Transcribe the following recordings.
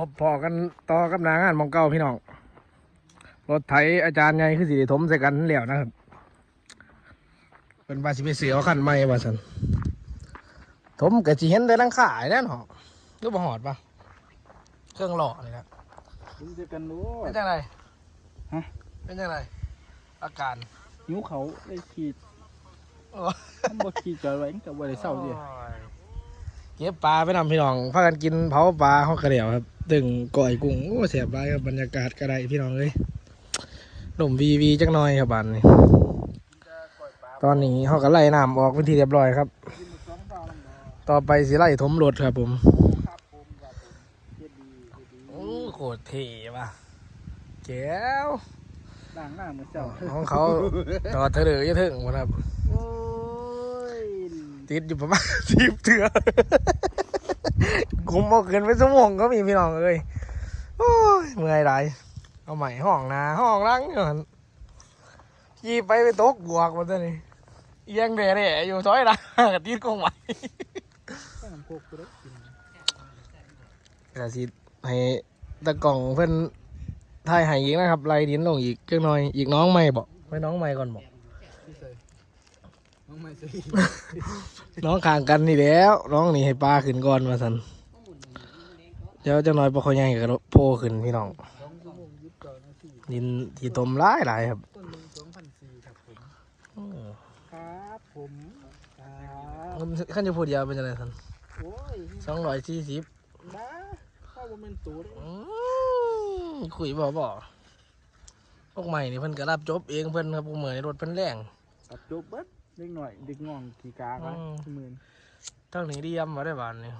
พบพอกันต่อกับหนางานหมองเก่าพี่น้อง รถไถอาจารย์ไงคือสิได้ถมใส่กันแล้วนะครับ เป็นบาสิไปเสียวขันไม่บาสันถมกะจีเห็นแต่หลังขายแน่นหอหรือบ่หอดปะเครื่องหล่อเลยครับดูเดียวกันรู้เป็นจังไรฮะเป็นจังไรอาการหิวเขาได้ขีดโอ้มันบ่ขีดจอยไว้กับบ่ได้เศร้าดิ เก็บปลาไปนำพี่น้องพากันกินเผาปลาเขากระเดี่ยวครับตึงก่อยกุ้งโอ้เสียบไรครับบรรยากาศกระไดพี่น้องเลยหนุ่มวีวีจักหน่อยครับบันนี้ตอนนี้เขาก็ไล่น้ำออกเป็นที่เรียบร้อยครับ ต่อไปสิไล่ถมรถครับผมครับผมครับผมเฮ็ดดีเฮ็ดดีโอ้โคตรเท่ว่ะแก้วด่างหน้าเหมือนเจ้าของเขาจอดเถลอจะถึงหมดครับโอ้ย ติดอยู่ประมาณสิบเถื่อกุมเอาเกินไปสมองก็มีพี่น้องเลยโอ้ยเมื่อยไรเอาใหม่ห้องนาห้องหลังอยู่หั่นขี่ไปไปตกบวกมาตัวนี้เอียงเดะเดะอยู่ซอยละกับตีนกงใหม่ตั้งน้ำโคกกูได้กินแต่สิให้ตะกล่องเพิ่อนถ่ายให้อีกนะครับไล่ดินลงอีกเจ้าน่อยอีกน้องใหม่บอกไว้น้องใหม่ก่อนบอก น้องไม่ใส่น้องข้างกันนี่แหล้ว น้องนี่ให้ปลาขึ้นก่อนมาสันเดี๋ยวเจ้าน้อยปลาคอใหญ่กับโพขึ้นพี่น้องสองชั่วโมงยิบต่อนาทีดินที่ต้มหลายหลายครับต้นหนึ่งสองพันสี่ครับผมอืมครับผมครับขั้นจะพูดยาวเป็นยังไงสันโอ้ยสองร้อยสี่สิบบ้าเข้าบ่แม่นตูเลยคุยบ่บ่พวกใหม่นี่เพิ่นก็รับจบเองเพิ่นครับพวกเหมยรถเพิ่นแรงตัดจบเบิด เล็กหน่อยเด็กงองขี่กากะอืม หมื่นทั้งนี้ดียำมาได้บานนี่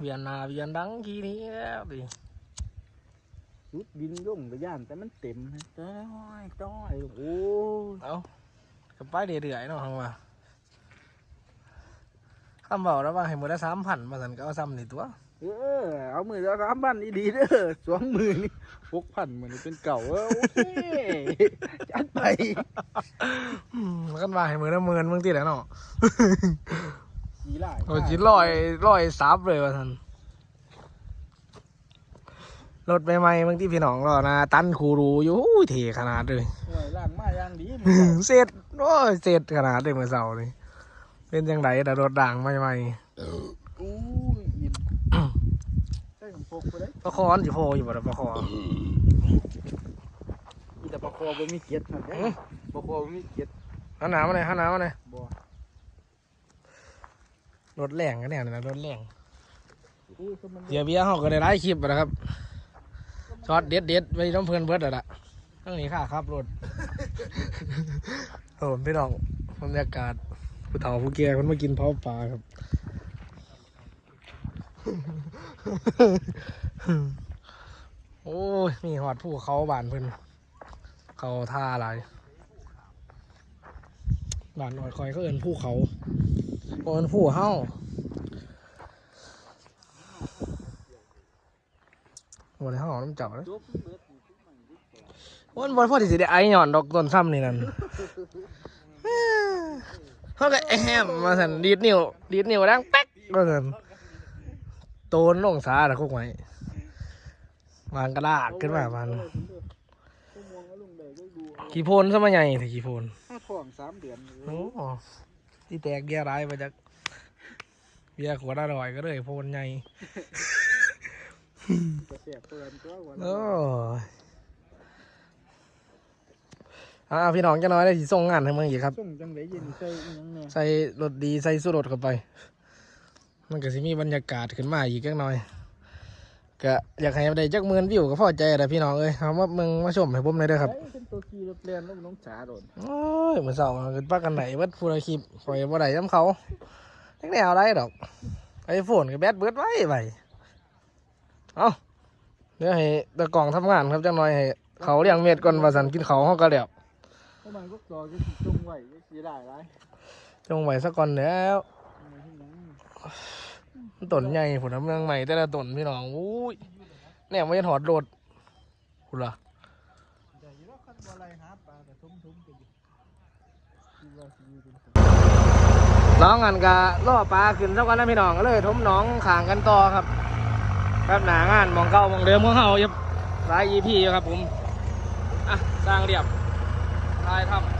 เวียนนาเวียนดังทีนี้แล้วดิสุดดินย่งกระย่านแต่มันเต็มนะจ้อยจ้อยโอ้ยเอาก็ไปเรื่อยๆเนาะทางว่าคำบอกแล้วว่าให้หมดละสามพันมาสันก็เอาซ้ำนี่ตัว เออเอามือละสามพันนี่ดีเด้อสองมือนี่หกพันมือนี่เป็นเก่าเออโอเคจัดไปอืมกันว่าให้มือละหมื่นมึงติดแล้วเนาะกี่ไร่โอ้ยจิลอยลอยซับเลยว่าท่านรถใหม่ๆบางที่พี่น้องรอนะ ตันคูรูอยู่อู้ยเทขนาดเลยหน่วยล่างมาอย่างดีมือเสร็จโอ้ยเสร็จขนาดเลยเมื่อเสาร์นี่เป็นจังไดแต่รถด่างใหม่อู้ยอิ่มใช่ของพกไปเลยๆประคอนสิโพอยู่บ่ล่ะประคอมีแต่ปลาคอบ่มีเกียรตินะอื้อปลาคอบ่มีเกียรติหันหนาวมาเลยหันหนาวมาเลยบ่รถแรงกันเนี่ยนะรถแรงอู้ยคือมันเดี๋ยวเบียร์เขาก็ได้ไลฟ์คลิปแล้วครับช็อตเด็ดเด็ดๆไปน้ำเพลินเบิร์ดแล้วล่ะทั้งนี้ค่าครับรถโอ้พี่น้องบรรยากาศผู้เฒ่าผู้แก่คนมากินเผาปลาครับ โอ้ย มีหอดผู้เขาบานเพิ่นเขาท่าอะไรบานหอดคอยก็เอินผู้เขาเอินผู้เฮ้าวันนี้เฮ้าน้ำจ้าเลยจบเบิดวันบอลพ่อที่สิได้ไอหย่อนดอกต้นซ้ำนี่นั่นเขาก็แอมมาสันดีดนิ้วดีดนิ้วดังแป๊กมาสัน โตนลงสาละคุกไว้วางกระดาษขึ้นมามันชั่วโมงแล้วลงได้ก็ดูขี่โพนซะมาใหญ่ถึงขี่โพนถ้าท้องสามเดือนโอ้ที่แตกแย่ร้ายมาจากเบียร์ขวดอร่อยก็เลยโพนใหญ่จะเสียเตือนก็วันโอ้ยอ่าพี่น้องจะน้อยได้สิส่งงานให้เมืองอีกครับส่งจังไดเย็นใส่อีหยังแน่ใส่รถดีใส่สู้รถเข้าไป มันก็สิมีบรรยากาศขึ้นมาอีกจักหน่อยก็อยากให้ได้จักหมื่นวิวก็พอใจแต่พี่น้องเอ้ยเอามามึงมาชมให้ผมหน่อยเด้อครับเอ้ยเป็นตัวขี่รถเรียนแล้วน้องจ๋าโดนโอ้ยเหมือนเสาร์เกิดปักกันไหนวัดฟูรคลิปปล่อยบ่ได้น้ำเขาทั้งแนวได้ดอกไอโฟนกับแบตเบิดไว้ไปเอาเดี๋ยวให้ตะกล่องทำงานครับจังหน่อยให้เขาเลี้ยงเม็ดก่อนว่าสันกินเขาห้องก็แล้วถ้ามันก็รอจะสิจงไว้จะสิได้ไรจงไว้สักก่อนแล้ว ต้นใหญ่ผุนน้ำเมืองใหม่แต่ละต้นพี่น้องอุ้ยแนวไม่ถอดรถคุณล่ะแต่ยี่ว่าคันบ่อะไรหาปลาแต่ทุ่มๆกันอยู่คิดว่าสิอยู่เป็นน้องกันกะล่อปลาขึ้นสักวันนะพี่น้องก็เลยทมหน้องขางกันต่อครับไปครับหนางานมองเก่ามองเดิมของเฮาครับหลาย EP อยู่ครับผมอะสร้างเรียบทายทำ